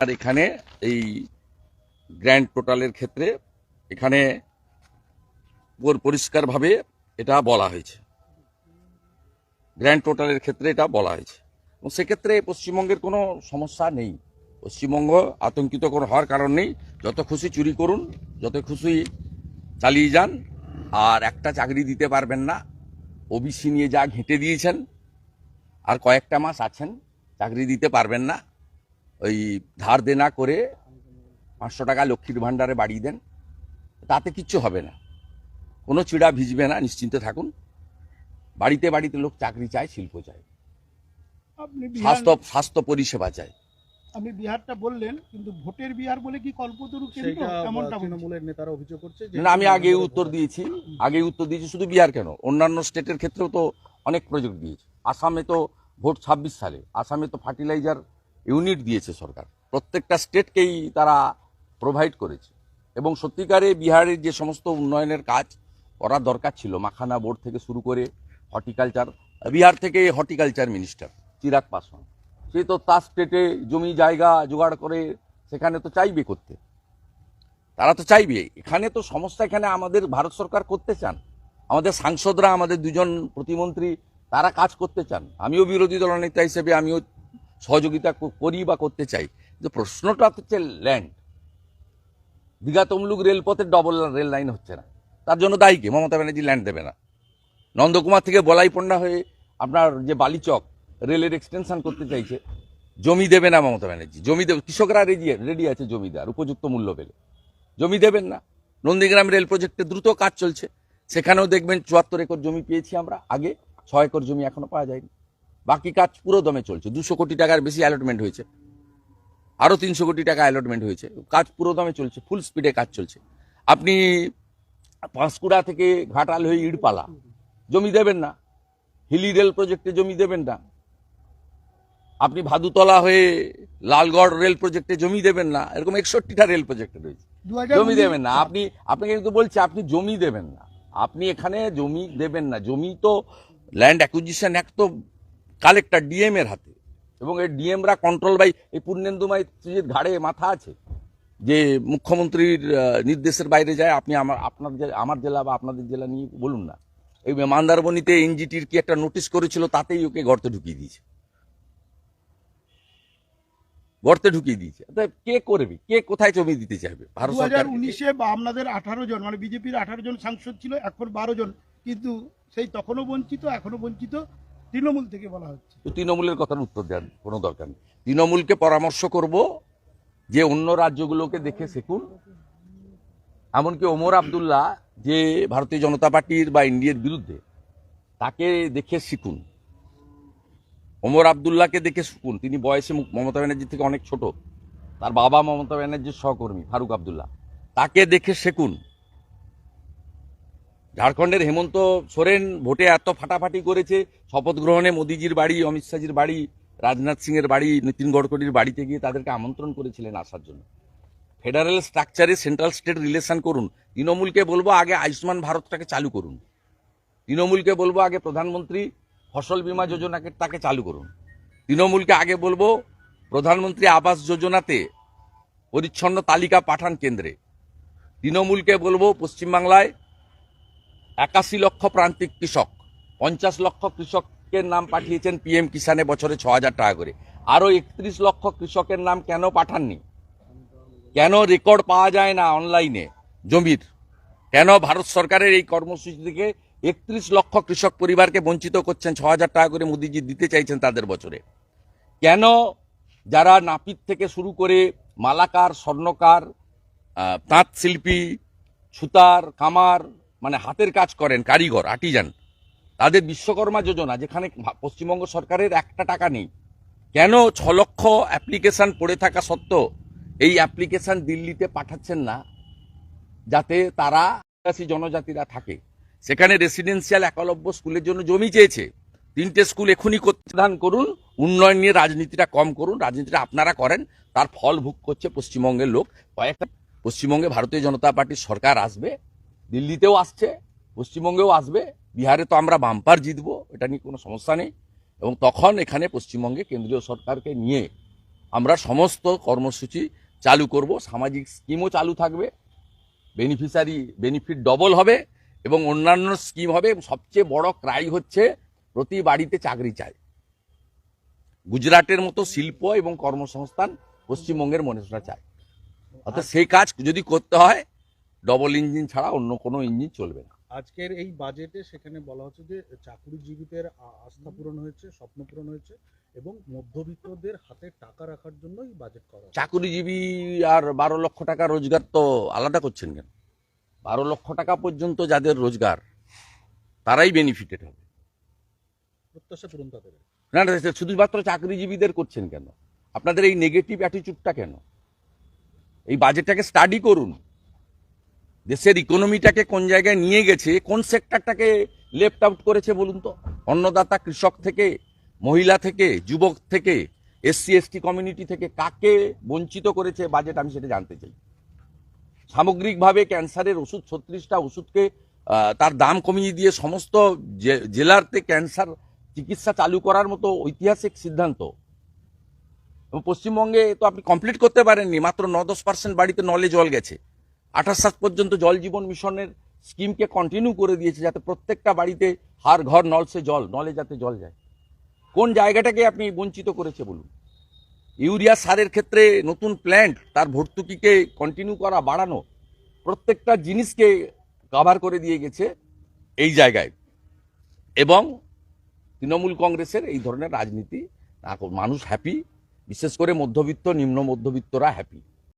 আর এখানে এই গ্র্যান্ড টোটালের ক্ষেত্রে এখানে পুর- পরিষ্কারভাবে এটা বলা হয়েছে। গ্র্যান্ড টোটালের ক্ষেত্রে এটা বলা হয়েছে। এবং সেক্ষেত্রে পশ্চিমবঙ্গের কোনো সমস্যা নেই। পশ্চিমবঙ্গ আতঙ্কিত হওয়ার কারণ নেই। যত খুশি চুরি করুন, যত খুশি চালিয়ে যান, আর একটা চাকরি দিতে পারবেন না। ওবিসি নিয়ে যা ঘেঁটে দিয়েছেন, আর কয়েকটা মাস আছেন, চাকরি দিতে পারবেন না। ওই ধার দেনা করে পাঁচশো টাকা লক্ষ্মীর ভাণ্ডারে বাড়িয়ে দেন তাতে কিচ্ছু হবে না। কোনো চিড়া ভিজবে না নিশ্চিন্তে থাকুন। বাড়িতে বাড়িতে লোক চাকরি চায় শিল্প চায়। স্বাস্থ্য স্বাস্থ্য পরিষেবা চায়। আপনি বিহারটা বললেন কিন্তু ভোটের বিহার বলে কি কল্পতরু কেন্দ্র? এমনটা তৃণমূলের নেতারা অভিযোগ করছে না আমি আগে উত্তর দিয়েছি। আগে উত্তর দিয়েছি শুধু বিহার কেন? অন্যান্য স্টেটের ক্ষেত্রেও তো অনেক প্রজেক্ট দিয়েছে। আসামে তো ভোট ছাব্বিশ সালে আসামে তো ফার্টিলাইজার ইউনিট দিয়েছে সরকার। প্রত্যেকটা স্টেটকেই তারা প্রোভাইড করেছে। এবং সত্যিকারে বিহারের যে সমস্ত উন্নয়নের কাজ করার দরকার ছিল, মাখানা বোর্ড থেকে শুরু করে হর্টিকালচার, বিহার থেকে হর্টিকালচার মিনিস্টার চিরাগ পাসওয়ান সে তো তার স্টেটে জমি জায়গা জোগাড় করে সেখানে তো চাইবে করতে। তারা তো চাইবে। এখানে তো সমস্যা এখানে আমাদের ভারত সরকার করতে চান। আমাদের সাংসদরা, আমাদের দুজন প্রতিমন্ত্রী, তারা কাজ করতে চান। আমিও বিরোধী দলনেতা হিসেবে আমিও সহযোগিতা করি বা করতে চাই, কিন্তু প্রশ্নটা হচ্ছে ল্যান্ড। দীঘা তমলুক রেলপথে ডবল রেল লাইন হচ্ছে না। তার জন্য দায়ী কে? মমতা ব্যানার্জি ল্যান্ড দেবে না। নন্দকুমার থেকে বলাইপন্ডা হয়ে আপনার যে বালিচক রেলের এক্সটেনশন করতে চাইছে, জমি দেবে না মমতা ব্যানার্জি। জমি দেবে কৃষকরা রেডি রেডি আছে জমি দেওয়ার উপযুক্ত মূল্য পেলে। জমি দেবেন না। নন্দীগ্রাম রেল প্রজেক্টে দ্রুত কাজ চলছে। সেখানেও দেখবেন চুয়াত্তর একর জমি পেয়েছি আমরা। আগে ছয় একর জমি এখনও পাওয়া যায়নি। বাকি কাজ পুরো দমে চলছে। দুশো কোটি টাকার বেশি অ্যালটমেন্ট হয়েছে। আরও তিনশো কোটি টাকা অ্যালটমেন্ট হয়েছে। কাজ পুরো দমে চলছে ফুল স্পিডে কাজ চলছে। আপনি পাঁশকুড়া থেকে ঘাটাল হয়ে ইড়পালা জমি দেবেন না। হিলি রেল প্রজেক্টে জমি দেবেন না। আপনি ভাদুতলা হয়ে লালগড় রেল প্রজেক্টে জমি দেবেন না। এরকম একষট্টিটা রেল প্রজেক্টে রয়েছে। জমি দেবেন না। আপনি আপনাকে কিন্তু বলছি আপনি জমি দেবেন না। আপনি এখানে জমি দেবেন না। জমি তো ল্যান্ড অ্যাকুইজিশন অ্যাক্ট তো কালেক্টর ডিএম এর হাতে। এবং এই ডিএমরা কন্ট্রোল বাই এই পূর্ণেন্দু মাইত্রীর ঘাড়ে মাথা আছে যে মুখ্যমন্ত্রীর নির্দেশের বাইরে যায়, আপনি আমার, আপনার আমার জেলা বা আপনাদের জেলা নিয়ে বলুন না। এই মান্দারবনিতে এনজিটির কি একটা নোটিশ করেছিল, তাতেই ওকে গর্তে ঢুকিয়ে দিয়েছে। গর্তে ঢুকিয়ে দিয়েছে। কে করবে? কে কোথায় জমি দিতে চাইবে? ভারত সরকার উনিশে বা আপনাদের আঠারো জন মানে বিজেপির আঠারো জন সাংসদ ছিল, এখন বারো জন। কিন্তু সেই তখনও বঞ্চিত এখনও বঞ্চিত। তৃণমূল থেকে বলা হচ্ছে। তৃণমূলের কথার উত্তর দেন, কোনো দরকার নেই। তৃণমূলকে পরামর্শ করব যে অন্য রাজ্যগুলোকে দেখে শিখুন এমনকি ওমর আবদুল্লাহ যে ভারতীয় জনতা পার্টির বা ইন্ডিয়ার বিরুদ্ধে, তাকে দেখে শিখুন। ওমর আবদুল্লাহকে দেখে শিখুন। তিনি বয়সে মমতা ব্যানার্জি থেকে অনেক ছোট। তার বাবা মমতা ব্যানার্জির সহকর্মী, ফারুক আবদুল্লাহ। তাকে দেখে শেখুন। ঝাড়খণ্ডের হেমন্ত সোরেন ভোটে এত ফাটাফাটি করেছে। শপথ গ্রহণে মোদিজির বাড়ি, অমিত শাহজির বাড়ি, রাজনাথ সিংয়ের বাড়ি, নীতিন গডকরির বাড়িতে গিয়ে তাদেরকে আমন্ত্রণ করেছিলেন আসার জন্য। ফেডারেল স্ট্রাকচারে সেন্ট্রাল স্টেট রিলেশন করুন। তৃণমূলকে বলব আগে আয়ুষ্মান ভারতটাকে চালু করুন। তৃণমূলকে বলব আগে প্রধানমন্ত্রী ফসল বীমা যোজনাকে তাকে চালু করুন। তৃণমূলকে আগে বলব প্রধানমন্ত্রী আবাস যোজনাতে পরিচ্ছন্ন তালিকা পাঠান কেন্দ্রে। তৃণমূলকে বলব পশ্চিমবাংলায় একাশি লক্ষ প্রান্তিক কৃষক, পঞ্চাশ লক্ষ কৃষকের নাম পাঠিয়েছেন পিএম কিষানে বছরে ছ হাজার টাকা করে। আরও একত্রিশ লক্ষ কৃষকের নাম কেন পাঠাননি? কেন রেকর্ড পাওয়া যায় না অনলাইনে? জমির। কেন ভারত সরকারের এই কর্মসূচি থেকে একত্রিশ লক্ষ কৃষক পরিবারকে বঞ্চিত করছেন, ছ হাজার টাকা করে মোদিজি দিতে চাইছেন তাদের বছরে? কেন যারা নাপিত থেকে শুরু করে মালাকার, স্বর্ণকার তাঁত শিল্পী, সুতার, কামার মানে হাতের কাজ করেন, কারিগর আর্টিজান তাদের বিশ্বকর্মা যোজনা, যেখানে পশ্চিমবঙ্গ সরকারের একটা টাকা নেই। কেন ছ লক্ষ অ্যাপ্লিকেশন পড়ে থাকা সত্ত্বেও এই অ্যাপ্লিকেশন দিল্লিতে পাঠাচ্ছেন না? যাতে তারা আদিবাসী জনজাতিরা থাকে। সেখানে রেসিডেন্সিয়াল একলব্য স্কুলের জন্য জমি চেয়েছে। তিনটে স্কুল এখনই প্রদান করুন, উন্নয়ন নিয়ে রাজনীতিটা কম করুন, রাজনীতিটা আপনারা করেন, তার ফল ভোগ করছে পশ্চিমবঙ্গের লোক। কয়েকটা পশ্চিমবঙ্গে ভারতীয় জনতা পার্টির সরকার আসবে দিল্লিতেও আসছে, পশ্চিমবঙ্গেও আসবে, বিহারে তো আমরা বাম্পার জিতবো, এটা নিয়ে কোনো সমস্যা নেই। এবং তখন এখানে পশ্চিমবঙ্গে কেন্দ্রীয় সরকারকে নিয়ে আমরা সমস্ত কর্মসূচি চালু করব, সামাজিক স্কিমও চালু থাকবে, বেনিফিশিয়ারি, বেনিফিট ডবল হবে এবং অন্যান্য স্কিম হবে সবচেয়ে বড় ক্রাই হচ্ছে প্রতি বাড়িতে চাকরি চাই। গুজরাটের মতো শিল্প এবং কর্মসংস্থান পশ্চিমবঙ্গের মানুষরা চায়। অর্থাৎ সেই কাজ যদি করতে হয় ডবল ইঞ্জিন ছাড়া অন্য কোনো ইঞ্জিন চলবে না। আজকের এই বাজেটে সেখানে বলা হচ্ছে যে চাকরিজীবীদের আস্থা পূরণ হয়েছে স্বপ্ন পূরণ হয়েছে এবং মধ্যবিত্তদের হাতে টাকা রাখার জন্যই বাজেট করা। চাকুরিজীবী আর বারো লক্ষ টাকা রোজগার তো আলাদা করছেন কেন? বারো লক্ষ টাকা পর্যন্ত যাদের রোজগার তারাই বেনিফিটেড হবে। প্রত্যাশা পূরণ তাদের। না না শুধুমাত্র চাকরিজীবীদের করছেন কেন? আপনাদের এই নেগেটিভ অ্যাটিচিউডটা কেন? এই বাজেটটাকে স্টাডি করুন। দেশের ইকোনমিটাকে কোন জায়গায় নিয়ে গেছে, কোন সেক্টরটাকে লেফট আউট করেছে বলুন তো? অন্নদাতা কৃষক থেকে, মহিলা থেকে, যুবক থেকে এসসি এসটি কমিউনিটি থেকে কাকে বঞ্চিত করেছে বাজেট আমি সেটা জানতে চাই। সামগ্রিকভাবে ক্যান্সারের ওষুধ, ছত্রিশটা ওষুধকে তার দাম কমিয়ে দিয়ে সমস্ত জেলারতে ক্যান্সার চিকিৎসা চালু করার মতো ঐতিহাসিক সিদ্ধান্ত। এবং পশ্চিমবঙ্গে তো আপনি কমপ্লিট করতে পারেননি, মাত্র ন দশ পার্সেন্ট বাড়িতে নলে জল গেছে। আঠাশ সাত পর্যন্ত জল জীবন মিশনের স্কিমকে কন্টিনিউ করে দিয়েছে যাতে প্রত্যেকটা বাড়িতে হার ঘর নলসে জল, নলে যাতে জল যায়। কোন জায়গাটাকে আপনি বঞ্চিত করেছে বলুন? ইউরিয়া সারের ক্ষেত্রে নতুন প্ল্যান্ট তার ভর্তুকিকে কন্টিনিউ করা, বাড়ানো প্রত্যেকটা জিনিসকে কাভার করে দিয়ে গেছে এই জায়গায়। এবং তৃণমূল কংগ্রেসের এই ধরনের রাজনীতি, মানুষ হ্যাপি বিশেষ করে মধ্যবিত্ত, নিম্ন মধ্যবিত্তরা হ্যাপি